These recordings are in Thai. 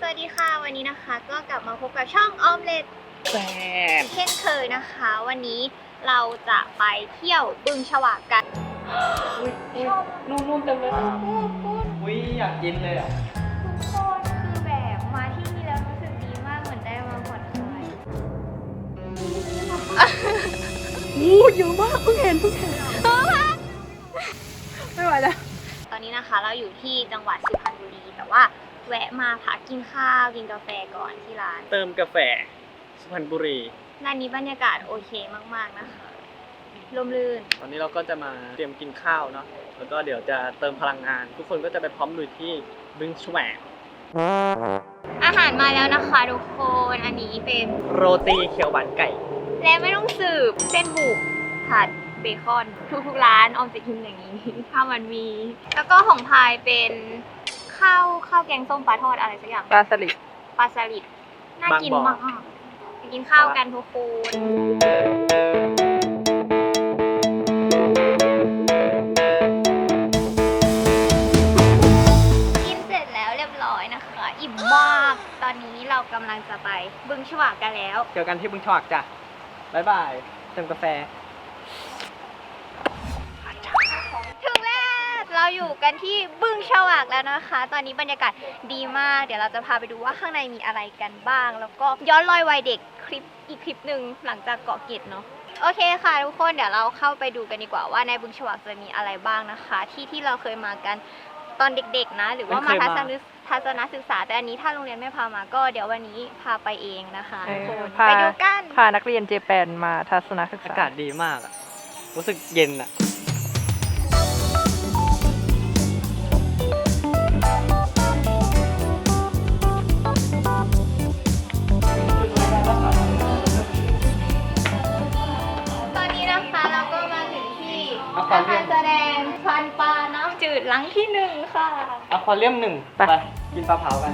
สวัสดีค่ะวันนี้นะคะ ก็กลับมาพบกับช่องออมเล็ตแซ่บเช่นเคยนะคะ วันนี้เราจะไปเที่ยวบึงฉวากกันนุ่มๆเต็มเลยพูดพูดอุ้ยอยากกินเลยอะทุกคนคือแบบมาที่นี่แล้วรู้สึกดีมากเหมือนได้มาผ่อนคลายอู้เยอะมากเพิ่งเห็นเพิ่งเห็นไม่ไหวแล้วตอนนี้นะคะเราอยู่ที่จังหวัดสุพรรณบุรีแต่ว่า แวะมาพักกินข้าวกินกาแฟก่อนที่ร้านเติมกาแฟสุพรรณบุรี ร้านนี้บรรยากาศโอเคมากๆนะคะ ลมลื่น ตอนนี้เราก็จะมาเตรียมกินข้าวเนาะ แล้วก็เดี๋ยวจะเติมพลังงาน ทุกคนก็จะไปพร้อมลุยที่บึงแฉวงอาหารมาแล้วนะคะทุกคน อันนี้เป็นโรตีเขียวหวานไก่ และไม่ต้องสืบเส้นบุกผัดเบคอน ทุกๆร้านออมจะกินอย่างนี้ ถ้ามันมี แล้วก็ของพายเป็น ข้าวข้าวแกงส้มปลาทอดอะไรสักอย่างปลาสลิดปลาสลิดน่ากินบางบ่อมากไปกินข้าวกันทุกคนกินเสร็จแล้วเรียบร้อยนะคะ อิ่มมาก ตอนนี้เรากำลังจะไปบึงฉวากกันแล้ว เจอกันที่บึงฉวากจ้ะบ๊ายบายเติมกาแฟ เราอยู่กันที่บึงฉวากแล้วนะคะ ตอนนี้บรรยากาศดีมาก เดี๋ยวเราจะพาไปดูว่าข้างในมีอะไรกันบ้าง แล้วก็ย้อนรอยวัยเด็กคลิปอีกคลิปหนึ่งหลังจากเกาะเกร็ดเนาะ โอเคค่ะทุกคน เดี๋ยวเราเข้าไปดูกันดีกว่าว่าในบึงฉวากจะมีอะไรบ้างนะคะ ที่ที่เราเคยมากันตอนเด็กๆนะ หรือว่าไม่มาเคยทัมาศนทัศนศึกษา แต่อันนี้ถ้าโรงเรียนไม่พามาก็เดี๋ยววันนี้พาไปเองนะคะเอทุกอคนพา ไปดูกัน พานักเรียนเจแปนมาทัศนศึกอาษากาศดีมากอะรู้สึกเย็นอะ อควาอาเรีคายรมแสดงพันปลาน้ำจืดหลังที่หนึ่งค่ะอควาเรียมหนึ่งไปกินปลาเผากัน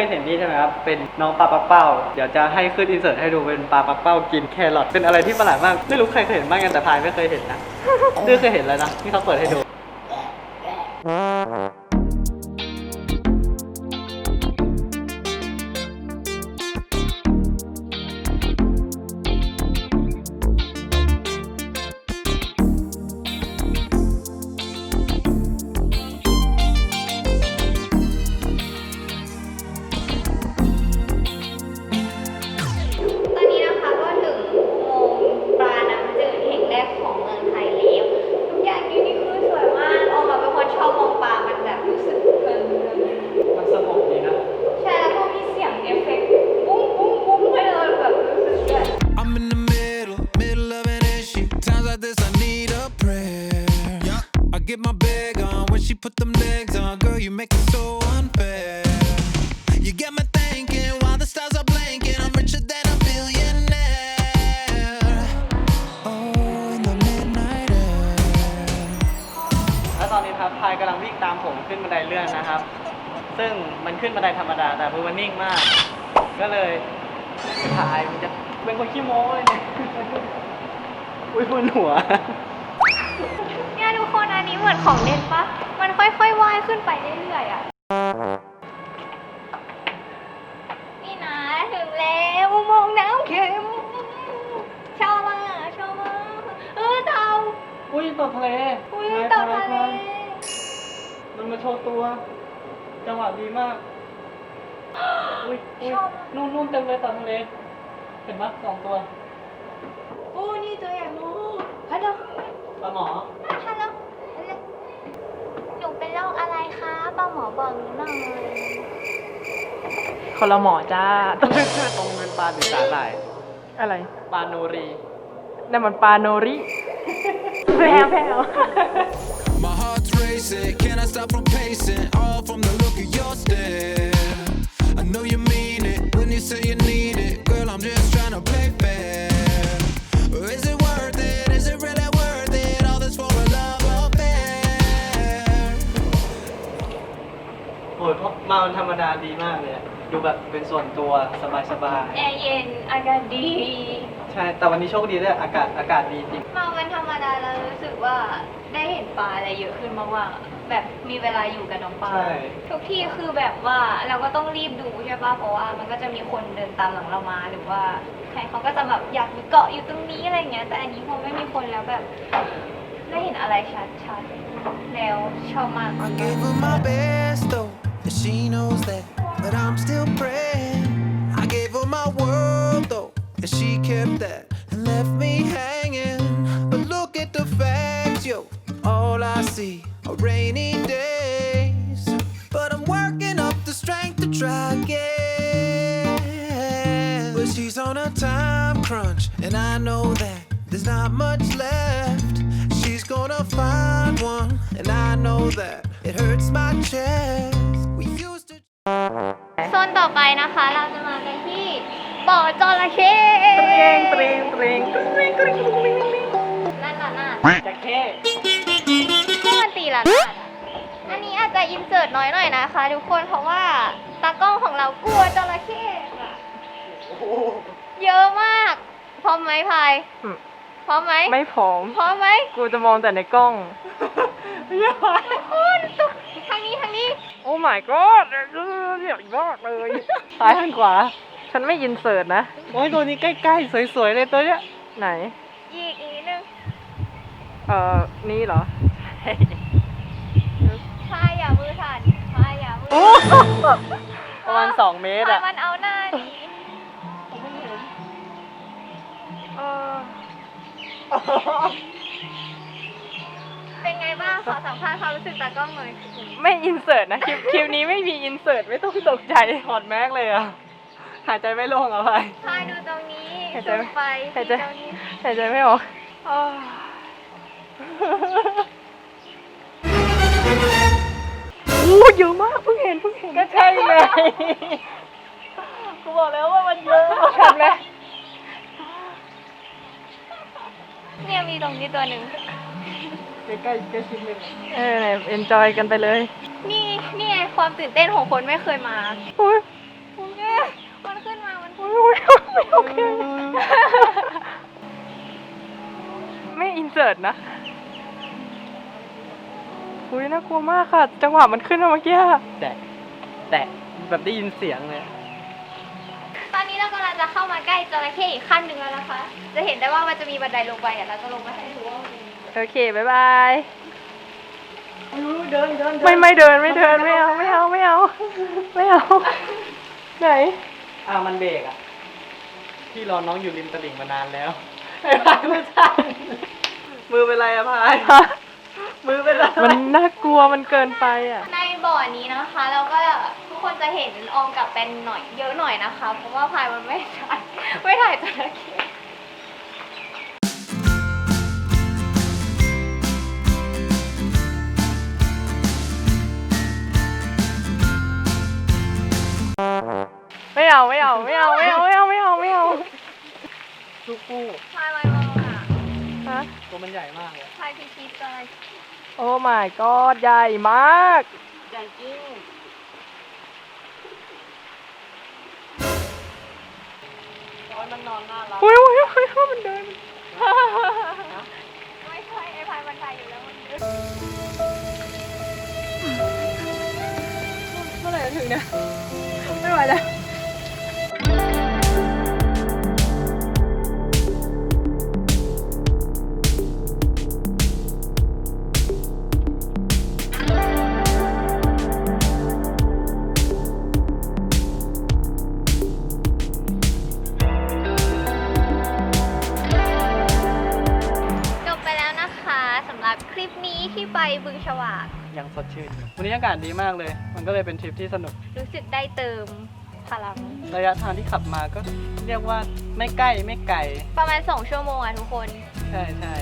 ยเห็นนี่ใช่ไหมครับ เป็นน้องปลาปักเป้า เดี๋ยวจะให้ขึ้นอินเสิร์ตให้ดูเป็นปลาปักเป้ากินแครอท เป็นอะไรที่ประหลาดมาก ไม่รู้ใครเคยเห็นบ้างกันแต่พายไม่เคยเห็นนะดื้อเคยเห็นแล้วนะที่เขาเปิดให้ดู พายกำลังวิ่งตามผมขึ้นบันไดเลื่อนนะครับ ซึ่งมันขึ้นบันไดธรรมดาแต่คือมันนิ่งมาก ก็เลยพายมันจะเป็นคนขี้โม้เลยเนี่ยอุ้ยบนหัว เนี่ยทุกคนอันนี้เหมือนของเล่นปะ มันค่อยๆว่ายขึ้นไปเรื่อยๆอะ นี่นะถึงแล้วอุโมงค์น้ำเค็มชอบมากชอบมากเออเตาอุ้ยต่อทะเลอุ้ยนายต่อพายทะเลพาย มันมาโชว์ตัว จังหวะดีมาก อุ้ยอุ้ยนู่นนู่นเต็มเลยต่อทะเล เห็นไหมสองตัวโอ้นี่ตัวใหญ่มากฮัลโหลปลาหมอฮัลโหลหนูเป็นโรคอะไรคะป้าหมอบอกหนูหน่อยคนละหมอจ้า ตรงเป็นปลาดิสาหร่ายอะไร ปลาโนรีนั่นมันปลาโนริแพรวแพรว My heart's racing, can I stop from pacing? All from the look of your stare. I know you mean it when you say you need it. Girl, I'm just trying to play fair. Or is it worth it? Is it really worth it? All this for a love affair. โอ้ยเพราะมามันธรรมดาดีมากเลยอะ ดูแบบเป็นส่วนตัวสบายสบายแอร์เย็นอากาศดี ๆใช่แต่วันนี้โชคดีด้วยอากาศอากาศดีจริงมาวันธรรมดาเรารู้สึกว่าได้เห็นปลาอะไรเยอะขึ้นมากๆอะแบบมีเวลาอยู่กับน้องปลา ใช่ทุกที่คือแบบว่าเราก็ต้องรีบดูใช่ป่ะเพราะว่ามันก็จะมีคนเดินตามหลังเรามาหรือว่าใครเขาก็จะแบบอยากอยู่เกาะอยู่ตรงนี้อะไรเงี้ย แต่อันนี้พอไม่มีคนแล้วแบบได้เห็นอะไรชัดๆแล้วชอบมาก I gave her my best, though, and she knows that. I'm still praying. I gave her my world, though, and she kept that and left me hanging. But look at the facts, yo. All I see are rainy days. But I'm working up the strength to try again. But she's on a time crunch, and I know that there's not much left. She's gonna find one, and I know that it hurts my chest. นต่อไปนะคะ เราจะมากันที่บ่อจระเข้เตรงเตรงเตรงเตรงเตรงเตรงเตรงนั่นน่ะน่ะจะเข้ก็มันตีละนาดอะอันนี้อาจจะอินเสิร์ตน้อยหน่อยนะคะทุกคนเพราะว่าตากล้องของเรากลัวจระเข้อะเยอะมาก พร้อมไหมพายพร้อมไหมไม่ผอมพร้อมไหมกูจะมองแต่ในกล้องคุณตุ๊ก ทางนี้ทางนี้ โอ้ my god เรียกมากเลย ซ้ายข้างขวา ฉันไม่อินเสิร์ตนะ โอ้ยตัวนี้ใกล้ๆ สวยๆ เลยตัวเนี้ย ไหน อีกอีกนิดนึงเอ่อ นี่เหรอ พายอย่ามือสั่นพายอย่ามือโอ้ประมาณสองเมตรพาอะยมันเอาหน้าหนีเออ เป็นไงบ้างขอสัมภาษณ์ความรู้สึกตากล้องหน่อยไม่อินเสิร์ตนะคลิปคลิปนี้ไม่มีอินเสิร์ตไม่ต้องตกใจถอดแม็กเลยอะหายใจไม่โล่งอะไป พายดูตรงนี้หายใจซูมไปหายใจที่ตรงนี้ หายใจไม่ออกอ้าวโอ้เยอะมากเพิ่งเห็นเพิ่งเห็นก็ใช่ไงกูบอกแล้วว่ามันเยอะชัดไหมเนี่ยมีตรงนี้ตัวหนึ่ง ใกล้ๆใกล้ชิดเลยเออเนี่ยเอนจอยกันไปเลยนี่นี่ไงความตื่นเต้นของคนไม่เคยมาอุ้ยมันขึ้นมา มันอุ้ยอุ้ยไม่โอเคไม่อินเสิร์ตนะอุ้ยน่ากลัวมากค่ะ จังหวะมันขึ้นมาเมื่อกี้อะแตะแตะแบบได้ยินเสียงเลยตอนนี้เรากำลังจะเข้ามาใกล้จระเข้อีกขั้นหนึ่งแล้วนะคะ จะเห็นได้ว่ามันจะมีบันไดลงไปอะเราจะลงมาให้ดูว่ามันมี โอเคบายบายเดินเดินไม่ไม่เดินไม่เดินไม่เอาไม่เอาไม่เอาไม่เอาไหนอ่ามันเบรกอะพี่รอน้องอยู่ริมตลิ่งมานานแล้วไอ้พายไม่ใช่มือเป็นไรอะพายมือเป็นไรมันน่ากลัวมันเกินไปอะในบ่อนี้นะคะเราก็ทุกคนจะเห็นอองกับเป็นหน่อยเยอะหน่อยนะคะ เพราะว่าพายมันไม่ถ่ายไม่ถ่ายจระเข้ เอาไม่เอาไม่เอาไม่เอาไม่เอาไม่เอาไม่เอาลูกปูพายมันมองอะฮะตัวมันใหญ่มากเลยพายพิชิตจระเข้โอ้ my god ใหญ่มากใหญ่จริงตอนมันนอนหน้าเราอุ้ยอุ้ยอุ้ยอุ้ยมันเดิน ยังสดชื่นอยู่วันนี้อากาศดีมากเลย มันก็เลยเป็นทริปที่สนุก รู้สึกได้เติมพลัง ระยะทางที่ขับมาก็เรียกว่าไม่ใกล้ไม่ไกล ประมาณ 2 ชั่วโมงอะทุกคน ใช่ใช่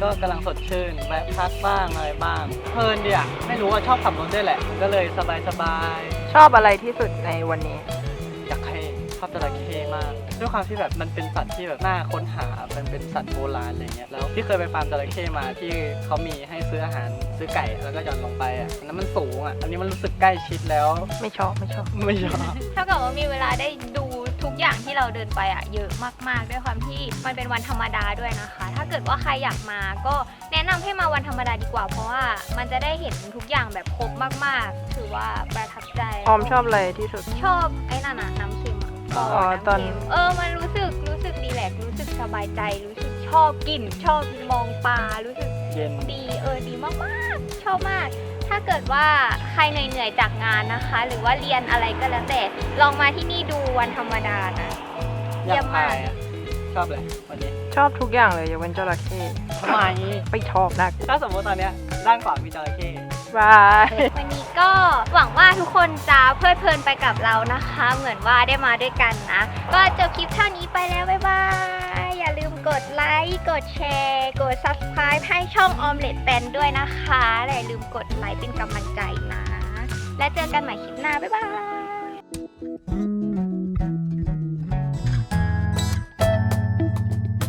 ก็กำลังสดชื่นแวะพักบ้างอะไรบ้าง เพลินดีอะไม่รู้ว่าชอบขับรถด้วยแหละ ก็เลยสบายสบายชอบอะไรที่สุดในวันนี้ๆอยากให้ ชอบจระเข้มากด้วยความที่แบบมันเป็นสัตว์ที่แบบน่าค้นหามันเป็นสัตว์โบราณอะไรเงี้ยแล้วที่เคยไปฟาร์มจระเข้มาที่เขามีให้ซื้ออาหารซื้อไก่แล้วก็หย่อนลงไปอะอันนั้นมันสูงอะอันนี้มันรู้สึกใกล้ชิดแล้วไม่ชอบไม่ชอบไม่ชอบเท่ากับว่ามีเวลาได้ดูทุกอย่างที่เราเดินไปอะเยอะมากๆ ด้วยความที่มันเป็นวันธรรมดาด้วยนะคะ ถ้าเกิดว่าใครอยากมาก็แนะนำให้มาวันธรรมดาดีกว่า เพราะว่ามันจะได้เห็นทุกอย่างแบบครบมากๆ ถือว่าประทับใจออมชอบอะไรที่สุดชอบไอ้นั่นน่ะน้ำเค็ มอะอ๋อบ่น้ำตอนเค็มเออมันรู้สึกรู้สึกดีแลกซ์รู้สึกสบายใจรู้สึกชอบกลิ่นชอบมองปลารู้สึก เย็น ดีเออดีมากๆ ชอบมาก ถ้าเกิดว่าใครเหนื่อยๆจากงานนะคะ หรือว่าเรียนอะไรก็แล้วแต่ลองมาที่นี่ดูวันธรรมดานะอยากพายอะ ชอบเลยวันนี้ชอบทุกอย่างเลยยกเว้นจระเข้ทำไมไม่ชอบนักถ้าสมมติตอนเนี้ยด้านขวามีจระเข้ บาย วันนี้ก็หวังว่า ทุกคนจะเพลิดเพลินไปกับเรานะคะ เหมือนว่าได้มาด้วยกันนะ ก็จบคลิปเท่านี้ไปแล้วบ๊ายบาย อย่าลืมกดไลค์กดแชร์ กด subscribe ให้ช่องออมเล็ตแปนด้วยนะคะอย่าลืมกดไลค์เป็นกำลังใจนะ และเจอกันใหม่คลิปหน้าบ๊ายบาย